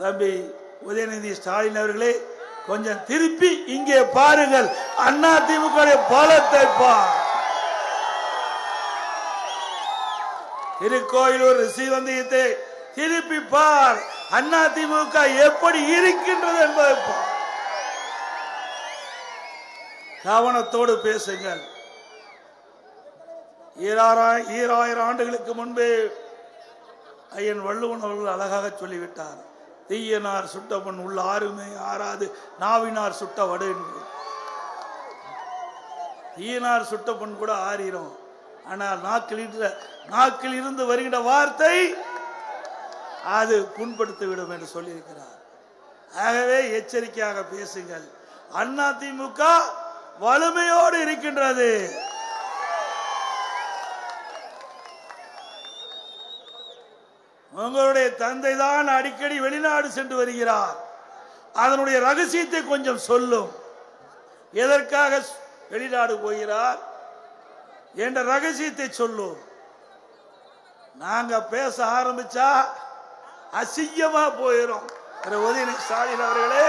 தம்பி உதயநிதி ஸ்டாலின் அவர்களே கொஞ்சம் திருப்பி இங்கே பாருங்கள். அண்ணா திமுக பலத்தை பார் திருக்கோயிலூர் ரிஷிவந்தியத்தை திருப்பி பார். அண்ணா திமுக எப்படி இருக்கின்றது என்பதை பார் கவனத்தோடு பேசுங்கள். ஈராயிரம் ஈராயிரம் ஆண்டுகளுக்கு முன்பே ஐயன் வள்ளுவன் அவர்கள் அழகாக சொல்லிவிட்டார். தீயனார் சுட்டவன் உள்ள ஆறுமே ஆறாது நாவினார் சுட்ட வடு என்று. தீயனார் சுட்டப்பன் கூட ஆறிடும் ஆனால் நாக்கில் நாக்கில் இருந்து வருகின்ற வார்த்தை அது புண்படுத்தி விடும் என்று சொல்லியிருக்கிறார். ஆகவே எச்சரிக்கையாக பேசுங்கள். அண்ணா திமுக வலிமையோடு இருக்கின்றது. உங்களுடைய தந்தை தான் அடிக்கடி வெளிநாடு சென்று வருகிறார். அதனுடைய ரகசியத்தை கொஞ்சம் சொல்லும். எதற்காக வெளிநாடு போகிறார்? என்ற ரகசியத்தை சொல்லும். நாங்க பேச ஆரம்பிச்சா அசிங்கமா போயிடும் திரு உதயநிதி ஸ்டாலின் அவர்களே